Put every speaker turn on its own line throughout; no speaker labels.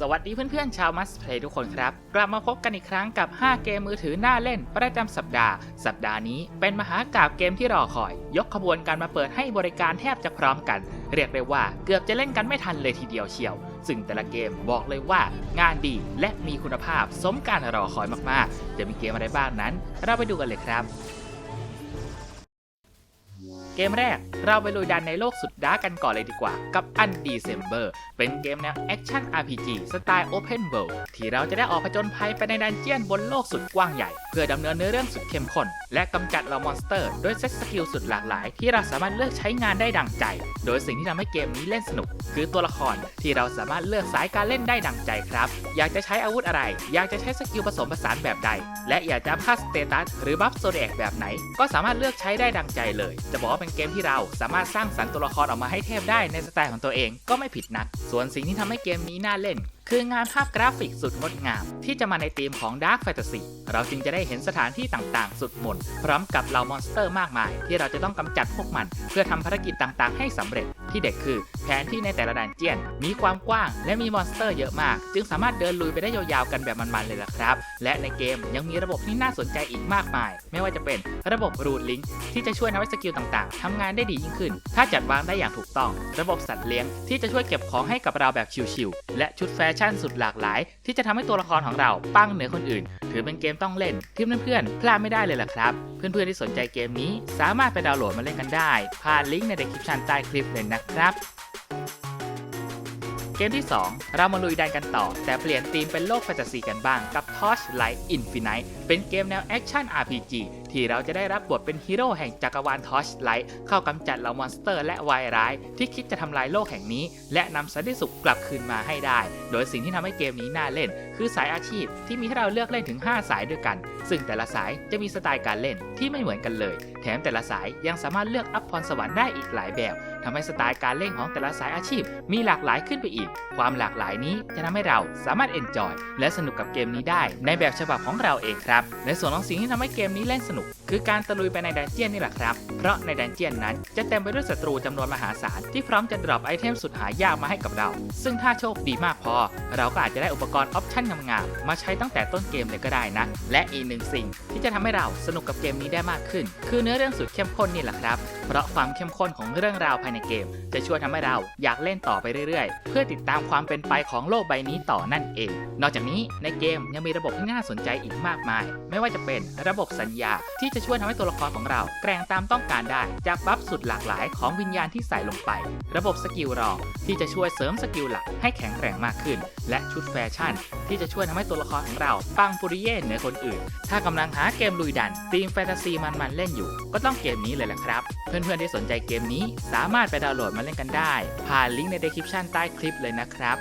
สวัสดีเพื่อนๆชาวมัสเพลย์ทุกคนครับ กลับมาพบกันอีกครั้งกับ 5 เกมมือถือหน่าเล่น ประจำสัปดาห์ สัปดาห์นี้เป็นมหากราบเกมที่รอคอย ยกขบวนการมาเปิดให้บริการแทบจะพร้อมกัน เรียกได้ว่าเกือบจะเล่นกันไม่ทันเลยทีเดียวเชียว ซึ่งแต่ละเกมบอกเลยว่า งานดีและมีคุณภาพสมการรอคอยมากๆ จะมีเกมอะไรบ้างนั้น เราไปดูกันเลยครับ เกมแรกเราไปลุยดันในโลกสุดดาร์กกันก่อนเลยดีกว่า กับ Undecember เป็นเกมแนวแอคชั่น RPG สไตล์ Open World ที่เราจะได้ออกผจญภัยไปในดันเจียนบนโลกสุดกว้างใหญ่ เพื่อดำเนินเนื้อเรื่องสุดเข้มข้น และกำจัดเหล่ามอนสเตอร์ด้วยเซตสกิลสุดหลากหลาย ที่เราสามารถเลือกใช้งานได้ดังใจ โดยสิ่งที่ทำให้เกมนี้เล่นสนุก คือตัวละครที่เราสามารถเลือกสายการเล่นได้ดังใจครับ อยากจะใช้อาวุธอะไร อยากจะใช้สกิลผสมผสานแบบใด และอยากจะพัสสเตตัสหรือบัฟโซเดกแบบไหน ก็สามารถเลือกใช้ได้ดังใจเลย จะบอกว่าเป็นเกมที่เราสามารถสร้างสรรค์ตัวละครออกมาให้เทพได้ในสไตล์ของตัวเองก็ไม่ผิดนัก ส่วนสิ่งที่ทำให้เกมนี้น่าเล่น คืองานภาพกราฟิกสุดงดงาม ที่จะมาในธีมของ Dark Fantasy เราจึงจะได้เห็นสถานที่ต่างๆ สุดหมนพร้อมกับเหล่ามอนสเตอร์มากมาย ที่เราจะต้องกำจัดพวกมัน เพื่อทำภารกิจต่างๆ ให้สำเร็จที่เด็ดคือ แผนที่ในแต่ละดันเจียน มีความกว้าง และมีมอนสเตอร์เยอะมาก จึงสามารถเดินลุยไปได้ยาวๆกันแบบมันๆเลยล่ะครับ และในเกมยังมีระบบที่น่าสนใจอีกมากมาย ไม่ว่าจะเป็นระบบรูทลิงก์ที่จะช่วยทำให้สกิลต่างๆทำงานได้ดียิ่งขึ้น ถ้าจัดวางได้อย่างถูกต้อง ระบบสัตว์เลี้ยงที่จะช่วยเก็บของให้กับเราแบบชิวๆและชุดแฟชั่นสุดหลากหลาย ที่จะทำให้ตัวละครของเราปังเหนือคนอื่น ถือเป็นเกมต้องเล่นที่เพื่อนๆพลาดไม่ได้เลยล่ะครับ เพื่อนๆที่สนใจเกมนี้ สามารถไปดาวน์โหลดมาเล่นกันได้ผ่านลิงก์ในเดสคริปชันใต้คลิปเลยนะครับ เกมที่ 2 เรามาลุยดันกันต่อ แต่เปลี่ยนธีมเป็นโลกแฟนตาซีกันบ้างกับ Torchlight Infinite เป็นเกมแนวแอคชั่น RPG ที่เราจะได้รับบทเป็นฮีโร่แห่งจักรวาล Torchlight เข้ากำจัดเหล่ามอนสเตอร์และวายร้าย ที่คิดจะทำลายโลกแห่งนี้ และนำสันติสุขกลับคืนมาให้ได้ โดยสิ่งที่ทำให้เกมนี้น่าเล่น คือสายอาชีพที่มีให้เราเลือกเล่นถึง 5 สายด้วยกัน ซึ่งแต่ละสายจะมีสไตล์การเล่นที่ไม่เหมือนกันเลย แถมแต่ละสายยังสามารถเลือกอัพพรสวรรค์ได้อีกหลายแบบ ทำให้สไตล์การเล่นของแต่ละสายอาชีพ มีหลากหลายขึ้นไปอีก ความหลากหลายนี้จะทำให้เราสามารถเอนจอยและสนุกกับเกมนี้ได้ ในแบบฉบับของเราเองครับ ในส่วนของสิ่งที่ทำให้เกมนี้เล่นสนุก คือการตะลุยไปในดันเจียนนี่แหละครับ เพราะในดันเจียนนั้นจะเต็มไปด้วยศัตรูจำนวนมหาศาลที่พร้อมจะดรอปไอเทมสุดหายากมาให้กับเรา ซึ่งถ้าโชคดีมากพอ เราก็อาจจะได้อุปกรณ์ออปชั่นงามๆมาใช้ตั้งแต่ต้นเกมเลยก็ได้นะ และอีกหนึ่งสิ่งที่จะทำให้เราสนุกกับเกมนี้ได้มากขึ้น คือเนื้อเรื่องสุดเข้มข้นนี่แหละครับ เพราะความเข้มข้นของเรื่องราวภายในเกม จะช่วยทำให้เราอยากเล่นต่อไปเรื่อยๆ เพื่อติดตามความเป็นไปของโลกใบนี้ต่อนั่นเอง นอกจากนี้ในเกมยังมีระบบที่น่าสนใจอีกมากมาย ไม่ว่าจะเป็นระบบสัญญาที่จะช่วยทำให้ตัวละครของเรา แกร่งตามต้องการได้ จากบัฟสุดหลากหลายของวิญญาณที่ใส่ลงไป ระบบสกิลรองที่จะช่วยเสริมสกิลหลักให้แข็งแกร่งมากขึ้น และชุดแฟชั่น ที่จะช่วยทำให้ตัวละครของเราปังปุริเย่เหนือคนอื่น ถ้ากำลังหาเกมลุยดันทีมแฟนตาซีมันๆเล่นอยู่ ก็ต้องเกมนี้เลยแหละครับ เพื่อนๆที่สนใจเกมนี้สามารถารถไปดาวน์โหลดมาเล่นกันได้ ผ่านลิงก์ใน description ใต้คลิปเลยนะครับ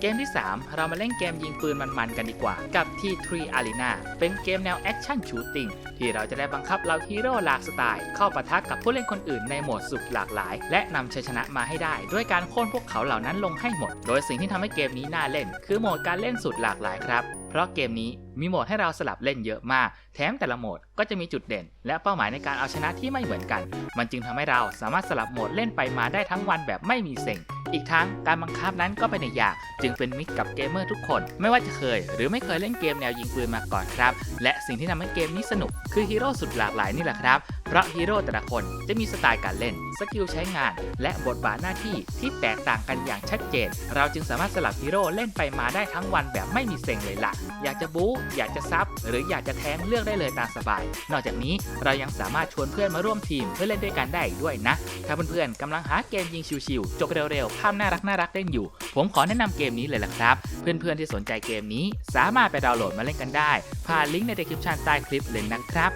เกมที่ 3 เรามาเล่นเกมยิงปืนมันๆกันดีกว่า กับ T3 Arena เป็นเกมแนวแอคชั่นชูตติ้งที่เราจะได้บังคับเราฮีโร่หลากสไตล์ เข้าปะทะกับผู้เล่นคนอื่นในโหมดสุดหลากหลาย และนำชัยชนะมาให้ได้ ด้วยการโค่นพวกเขาเหล่านั้นลงให้หมด โดยสิ่งที่ทำให้เกมนี้น่าเล่น คือโหมดการเล่นสุดหลากหลายครับ เพราะเกมนี้มีโหมดให้เราสลับเล่นเยอะมาก แถมแต่ละโหมดก็จะมีจุดเด่น และเป้าหมายในการเอาชนะที่ไม่เหมือนกัน มันจึงทำให้เราสามารถสลับโหมดเล่นไปมาได้ทั้งวันแบบไม่มีเซ็ง อีกทั้งการบังคับนั้นก็เป็นอย่ากจึงเป็นมิตรกับเกมเมอร์ทุกคน ไม่ว่าจะเคย หรือไม่เคยเล่นเกมแนวยิงปืนมาก่อนครับ และสิ่งที่ทำให้เกมนี้สนุกคือฮีโร่สุดหลากหลายนี่แหละครับ เพราะฮีโร่แต่ละคนจะมีสไตล์การเล่น สกิลใช้งาน และบทบาทหน้าที่ที่แตกต่างกันอย่างชัดเจน เราจึงสามารถสลับฮีโร่เล่นไปมาได้ทั้งวันแบบไม่มีเซ็งเลยล่ะ อยากจะบู๊ อยากจะซับ หรืออยากจะแทงเลือกได้เลยตามสบาย นอกจากนี้เรายังสามารถชวนเพื่อนมาร่วมทีมเพื่อเล่นด้วยกันได้อีกด้วยนะ ถ้าเพื่อนๆกำลังหาเกมยิงชิวๆจบเร็วๆภาพน่ารักน่ารักเล่นอยู่ ผมขอแนะนำเกมนี้เลยล่ะครับ เพื่อนๆที่สนใจเกมนี้ สามารถไปดาวน์โหลดมาเล่นกันได้ ผ่านลิงก์ใน description ใต้คลิปเลยนะครับ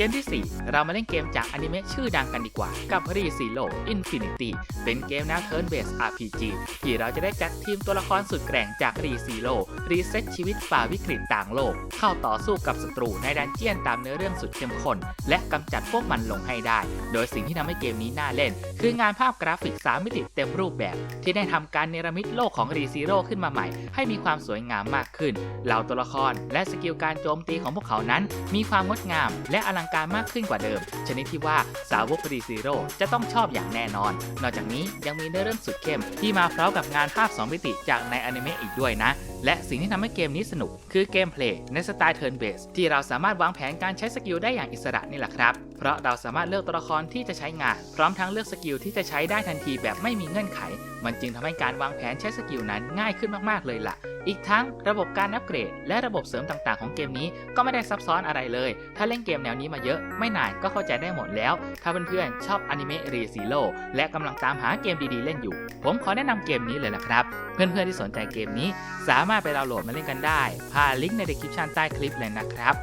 เกมที่ 4 เรามาเล่นเกมจากอนิเมะชื่อดังกันดีกว่า กับ r e z e r o Infinity เป็นเกมแนว Turn Based RPG ที่เราจะได้จัดทีมตัวละครสุดแกร่งจาก r e z e r o รีเซ็ตชีวิตฝ่าวิกฤตต่างโลก เข้าต่อสู้กับศัตรูในดันเจียนตามเนื้อเรื่องสุดเข้มข้นและกำจัดพวกมันลงให้ได้ โดยสิ่งที่ทำให้เกมนี้น่าเล่น คืองานภาพกราฟิก 3 มิติเต็มรูปแบบ ที่ได้ทำการเนรมิตโลกของ r e z e r o ขึ้นมาใหม่ ให้มีความสวยงามมากขึ้นเหล่าตัวละคร และสกิลการโจมตีของพวกเขานั้น มีความงดงาม และอลังการมากขึ้นกว่าเดิม ชนิดที่ว่าสาวกรีซีโร่จะต้องชอบอย่างแน่นอน นอกจากนี้ยังมีเนื้อเรื่องสุดเข้ม ที่มาพร้อมกับงานภาพ 2 มิติจากในอนิเมะอีกด้วยนะ และสิ่งที่ทำให้เกมนี้สนุก คือเกมเพลย์ในสไตล์เทิร์นเบสที่เราสามารถวางแผนการใช้สกิลได้อย่างอิสระนี่แหละครับเพราะเราสามารถเลือกตัวละครที่จะใช้งาน พร้อมทั้งเลือกสกิลที่จะใช้ได้ทันทีแบบไม่มีเงื่อนไข มันจึงทำให้การวางแผนใช้สกิลนั้นง่ายขึ้นมากๆเลยล่ะ อีกทั้งระบบการอัปเกรด และระบบเสริมต่างๆของเกมนี้ก็ไม่ได้ซับซ้อนอะไรเลย ถ้าเล่นเกมแนวนี้มาเยอะ ไม่นานก็เข้าใจได้หมดแล้ว ถ้าเพื่อนๆชอบอนิเมะรีซีโร่และกำลังตามหาเกมดีๆเล่นอยู่ ผมขอแนะนำเกมนี้เลยนะครับ เพื่อนๆที่สนใจเกมนี้ สามารถไปดาวน์โหลดมาเล่นกันได้ผ่านลิงก์ใน description ใต้คลิปเลยนะครับ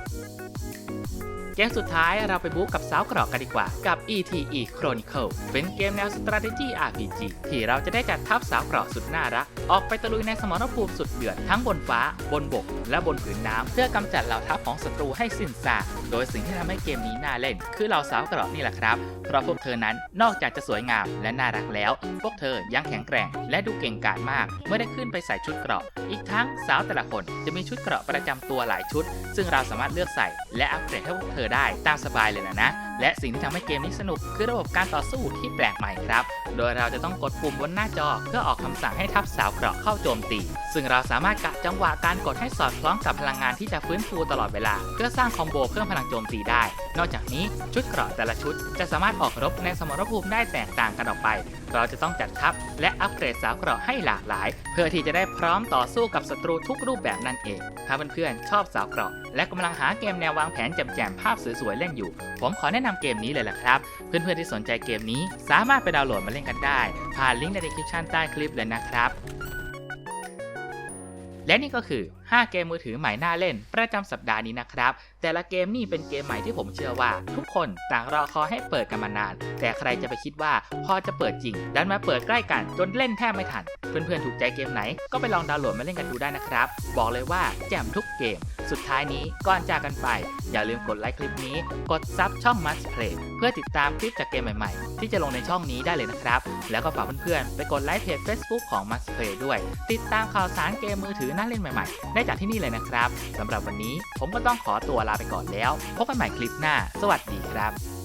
เกมสุดท้ายเราไปบู๊กับสาวกรอกกันดีกว่า กับ ETE Chronicle เป็นเกมแนว strategy RPG ที่เราจะได้จัดทัพสาวกรอกสุดน่ารัก ออกไปตะลุยในสมรภูมิสุดเดือดทั้งบนฟ้า บนบก และบนผืนน้ำเพื่อกำจัดเหล่าทัพของศัตรูให้สิ้นซากโดยสิ่งที่ทำให้เกมนี้น่าเล่น คือเหล่าสาวกรอกนี่แหละครับ เพราะพวกเธอนั้นนอกจากจะสวยงามและน่ารักแล้ว พวกเธอยังแข็งแกร่ง และดูเก่งกาจมาก เมื่อได้ขึ้นไปใส่ชุดเกราะ อีกทั้งสาวแต่ละคนจะมีชุดเกราะประจำตัวหลายชุด ซึ่งเราสามารถเลือกใส่และอัปเกรดให้พวกเธอได้ตามสบายเลยนะนะ และสิ่งที่ทำให้เกมนี้สนุกคือระบบการต่อสู้ที่แปลกใหม่ครับ โดยเราจะต้องกดปุ่มบนหน้าจอ เพื่อออกคำสั่งให้ทัพสาวเกราะเข้าโจมตี ซึ่งเราสามารถกะจังหวะการกดให้สอดคล้องกับพลังงานที่จะฟื้นฟูตลอดเวลา เพื่อสร้างคอมโบเพิ่มพลังโจมตีได้ นอกจากนี้ชุดเกราะแต่ละชุด จะสามารถออกรบในสมรภูมิได้แตกต่างกันออกไป เราจะต้องจัดทัพและอัปเกรดสาวเกราะให้หลากหลาย เพื่อที่จะได้พร้อมต่อสู้กับศัตรูทุกรูปแบบนั่นเอง ถ้าเพื่อนๆชอบสาวเกราะ และกำลังหาเกมแนววางแผนแจ่มๆภาพสวยๆเล่นอยู่ ผมขอแนะนำเกมนี้เลยล่ะครับ เพื่อนๆที่สนใจเกมนี้ สามารถไปดาวน์โหลดมาเล่นกันได้ ผ่านลิงก์ใน description ใต้คลิปเลยนะครับ และนี่ก็คือ 5 เกมมือถือใหม่น่าเล่น ประจำสัปดาห์นี้นะครับ แต่ละเกมนี่เป็นเกมใหม่ที่ผมเชื่อว่า ทุกคนต่างรอคอยให้เปิดกันมานาน แต่ใครจะไปคิดว่าพอจะเปิดจริง ดันมาเปิดใกล้กันจนเล่นแทบไม่ทัน เพื่อนๆถูกใจเกมไหน ก็ไปลองดาวน์โหลดมาเล่นกันดูได้นะครับ บอกเลยว่าแจ่มทุกเกม สุดท้ายนี้ก่อนจากกันไป อย่าลืมกดไลค์คลิปนี้ กดซับช่อง Must Play เพื่อติดตามคลิปจากเกมใหม่ๆ ที่จะลงในช่องนี้ได้เลยนะครับ แล้วก็ฝากเพื่อนๆ ไปกดไลค์เพจ Facebook ของ Must Play ด้วย ติดตามข่าวสารเกมมือถือน่าเล่นใหม่ๆ ได้จากที่นี่เลยนะครับสำหรับวันนี้ผมก็ต้องขอตัวลาไปก่อนแล้ว พบกันใหม่คลิปหน้า สวัสดีครับ